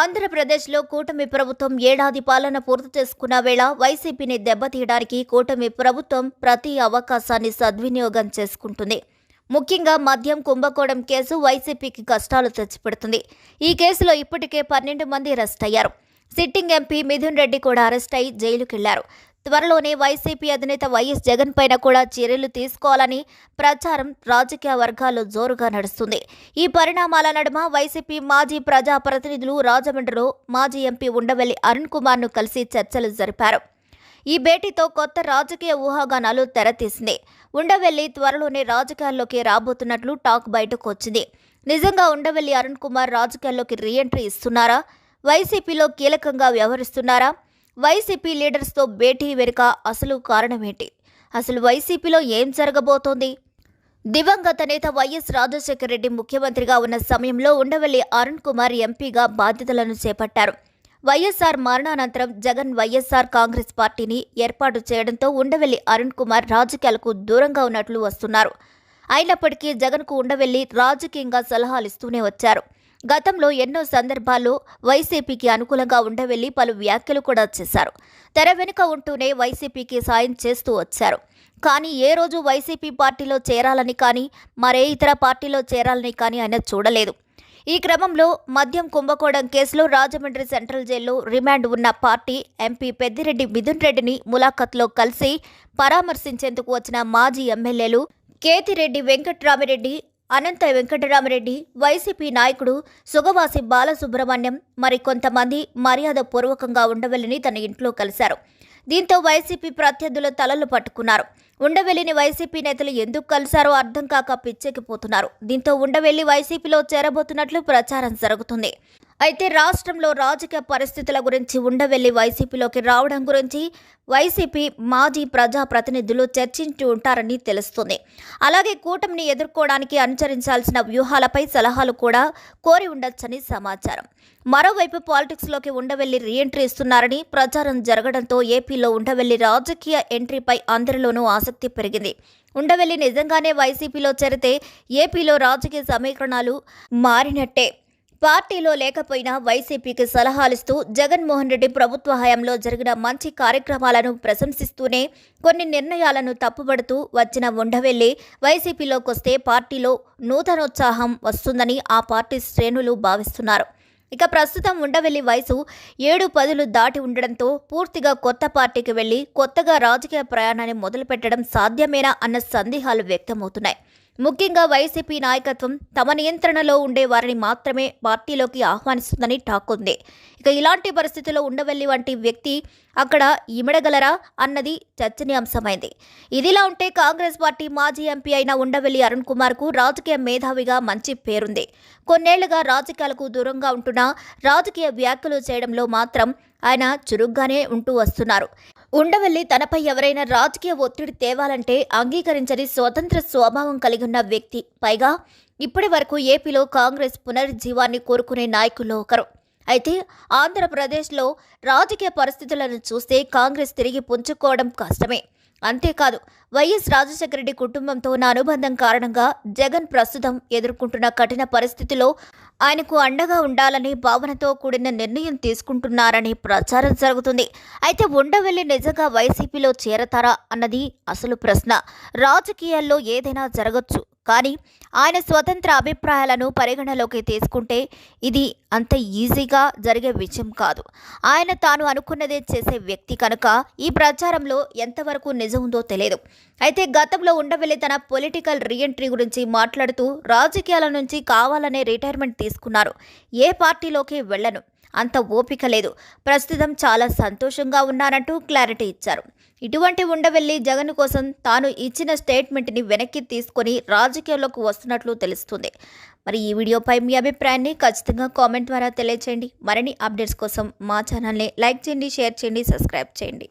ఆంధ్రప్రదేశ్లో కూటమి ప్రభుత్వం ఏడాది పాలన పూర్తి చేసుకున్న వేళ వైసీపీని దెబ్బతీయడానికి కూటమి ప్రభుత్వం ప్రతి అవకాశాన్ని సద్వినియోగం చేసుకుంటుంది. ముఖ్యంగా మద్యం కుంభకోణం కేసు వైసీపీకి కష్టాలు తెచ్చిపెడుతుంది. ఈ కేసులో ఇప్పటికే పన్నెండు మంది అరెస్ట్ అయ్యారు. సిట్టింగ్ ఎంపీ మిథున్ రెడ్డి కూడా అరెస్ట్ అయి జైలుకెళ్ళారు. త్వరలోనే వైసీపీ అధినేత వైఎస్ జగన్ పైన కూడా చర్యలు తీసుకోవాలని ప్రచారం రాజకీయ వర్గాల్లో జోరుగా నడుస్తుంది. ఈ పరిణామాల నడుమ వైసీపీ మాజీ ప్రజా ప్రతినిధులు రాజమండ్రిలో మాజీ ఎంపీ ఉండవెల్లి అరుణ్ కుమార్ను కలిసి చర్చలు జరిపారు. ఈ భేటీతో కొత్త రాజకీయ ఊహాగానాలు తెరతీసింది. ఉండవెల్లి త్వరలోనే రాజకీయాల్లోకి రాబోతున్నట్లు టాక్ బయటకు వచ్చింది. నిజంగా ఉండవెల్లి అరుణ్ కుమార్ రాజకీయాల్లోకి రీఎంట్రీ ఇస్తున్నారా? వైసీపీలో కీలకంగా వ్యవహరిస్తున్నారా? వైసీపీ లీడర్స్తో భేటీ వెనుక అసలు కారణమేంటి? అసలు వైసీపీలో ఏం జరగబోతోంది? దివంగత నేత వైఎస్ రాజశేఖర రెడ్డి ముఖ్యమంత్రిగా ఉన్న సమయంలో ఉండవల్లి అరుణ్ కుమార్ ఎంపీగా బాధ్యతలను చేపట్టారు. వైఎస్ఆర్ మరణానంతరం జగన్ వైఎస్ఆర్ కాంగ్రెస్ పార్టీని ఏర్పాటు చేయడంతో ఉండవెల్లి అరుణ్ కుమార్ రాజకీయాలకు దూరంగా ఉన్నట్లు వస్తున్నారు. అయినప్పటికీ జగన్కు ఉండవెల్లి రాజకీయంగా సలహాలు ఇస్తూనే వచ్చారు. గతంలో ఎన్నో సందర్భాల్లో వైసీపీకి అనుకూలంగా ఉండవెళ్ళి పలు వ్యాఖ్యలు కూడా చేశారు. తెర వెనుక ఉంటూనే వైసీపీకి సాయం చేస్తూ వచ్చారు. కానీ ఏ రోజు వైసీపీ పార్టీలో చేరాలని కానీ మరే ఇతర పార్టీలో చేరాలని కానీ ఆయన చూడలేదు. ఈ క్రమంలో మద్యం కుంభకోణం కేసులో రాజమండ్రి సెంట్రల్ జైల్లో రిమాండ్ ఉన్న పార్టీ ఎంపీ పెద్దిరెడ్డి మిథున్ రెడ్డిని ములాఖత్లో కలిసి పరామర్శించేందుకు వచ్చిన మాజీ ఎమ్మెల్యేలు కేతిరెడ్డి వెంకట్రామిరెడ్డి అనంత వెంకటరామరెడ్డి వైసీపీ నాయకుడు సుగవాసి బాలసుబ్రహ్మణ్యం మరికొంతమంది మర్యాదపూర్వకంగా ఉండవల్లిని తన ఇంట్లో కలిశారు. దీంతో వైసీపీ ప్రత్యర్థుల తలలు పట్టుకున్నారు. ఉండవెల్లిని వైసీపీ నేతలు ఎందుకు కలిశారో అర్థం కాక పిచ్చెక్కిపోతున్నారు. దీంతో ఉండవెల్లి వైసీపీలో చేరబోతున్నట్లు ప్రచారం జరుగుతుంది. అయితే రాష్ట్రంలో రాజకీయ పరిస్థితుల గురించి ఉండవెల్లి వైసీపీలోకి రావడం గురించి వైసీపీ మాజీ ప్రజా ప్రతినిధులు చర్చించి ఉంటారని తెలుస్తుంది. అలాగే కూటమిని ఎదుర్కోవడానికి అనుసరించాల్సిన వ్యూహాలపై సలహాలు కూడా కోరి ఉండొచ్చని సమాచారం. మరోవైపు పాలిటిక్స్లోకి ఉండవెల్లి రీఎంట్రీ ఇస్తున్నారని ప్రచారం జరగడంతో ఏపీలో ఉండవెల్లి రాజకీయ ఎంట్రీపై అందరిలోనూ ఆసక్తి పెరిగింది. ఉండవెల్లి నిజంగానే వైసీపీలో చేరితే ఏపీలో రాజకీయ సమీకరణాలు మారినట్టే. పార్టీలో లేకపోయినా వైసీపీకి సలహాలిస్తూ జగన్మోహన్ రెడ్డి ప్రభుత్వ హయాంలో జరిగిన మంచి కార్యక్రమాలను ప్రశంసిస్తూనే కొన్ని నిర్ణయాలను తప్పుబడుతూ వచ్చిన ఉండవెల్లి వైసీపీలోకొస్తే పార్టీలో నూతనోత్సాహం వస్తుందని ఆ పార్టీ శ్రేణులు భావిస్తున్నారు. ఇక ప్రస్తుతం ఉండవెల్లి వయసు ఏడు పదులు దాటి ఉండడంతో పూర్తిగా కొత్త పార్టీకి వెళ్ళి కొత్తగా రాజకీయ ప్రయాణాన్ని మొదలుపెట్టడం సాధ్యమేనా అన్న సందేహాలు వ్యక్తమవుతున్నాయి. ముఖ్యంగా వైసీపీ నాయకత్వం తమ నియంత్రణలో ఉండే వారిని మాత్రమే పార్టీలోకి ఆహ్వానిస్తుందని టాక్ ఇక ఇలాంటి పరిస్థితుల్లో ఉండవల్లి వంటి వ్యక్తి అక్కడ ఇమడగలరా అన్నది చర్చనీయాంశమైంది. ఇదిలా ఉంటే కాంగ్రెస్ పార్టీ మాజీ ఎంపీ అయిన ఉండవల్లి అరుణ్ కుమార్కు రాజకీయ మేధావిగా మంచి పేరుంది. కొన్నేళ్ళుగా రాజకీయాలకు దూరంగా ఉంటున్న రాజకీయ వ్యాఖ్యలు చేయడంలో మాత్రం ఆయన చురుగ్గానే ఉంటూ వస్తున్నారు. ఉండవల్లి తనపై ఎవరైనా రాజకీయ ఒత్తిడి తేవాలంటే అంగీకరించని స్వతంత్ర స్వభావం కలిగి ఉన్న వ్యక్తి. పైగా ఇప్పటి వరకు ఏపీలో కాంగ్రెస్ పునరుజ్జీవాన్ని కోరుకునే నాయకుల్లో ఒకరు. అయితే ఆంధ్రప్రదేశ్లో రాజకీయ పరిస్థితులను చూస్తే కాంగ్రెస్ తిరిగి పుంజుకోవడం కష్టమే. అంతేకాదు వైఎస్ రాజశేఖర రెడ్డి కుటుంబంతో ఉన్న అనుబంధం కారణంగా జగన్ ప్రస్తుతం ఎదుర్కొంటున్న కఠిన పరిస్థితిలో ఆయనకు అండగా ఉండాలని భావనతో కూడిన నిర్ణయం తీసుకుంటున్నారని ప్రచారం జరుగుతుంది. అయితే ఉండవెల్లి నిజంగా వైసీపీలో చేరతారా అన్నది అసలు ప్రశ్న. రాజకీయాల్లో ఏదైనా జరగచ్చు. కానీ ఆయన స్వతంత్ర అభిప్రాయాలను పరిగణలోకి తీసుకుంటే ఇది అంత ఈజీగా జరిగే విషయం కాదు. ఆయన తాను అనుకున్నదే చేసే వ్యక్తి కనుక ఈ ప్రచారంలో ఎంతవరకు నిజం ఉందో తెలియదు. అయితే గతంలో ఉండవెల్లి తన పొలిటికల్ రీఎంట్రీ గురించి మాట్లాడుతూ రాజకీయాల నుంచి కావాలనే రిటైర్మెంట్ తీసుకున్నారు. ఏ పార్టీలోకి వెళ్ళను. అంత ఓపిక లేదు. ప్రస్తుతం చాలా సంతోషంగా ఉన్నానంటూ క్లారిటీ ఇచ్చారు. ఇటువంటి ఉండవెల్లి జగన్ కోసం తాను ఇచ్చిన స్టేట్మెంట్ని వెనక్కి తీసుకొని రాజకీయాల్లోకి వస్తున్నట్లు తెలుస్తుంది. మరి ఈ వీడియోపై మీ అభిప్రాయాన్ని ఖచ్చితంగా కామెంట్ ద్వారా తెలియచేయండి. మరిన్ని అప్డేట్స్ కోసం మా ఛానల్ని లైక్ చేయండి షేర్ చేయండి సబ్స్క్రైబ్ చేయండి.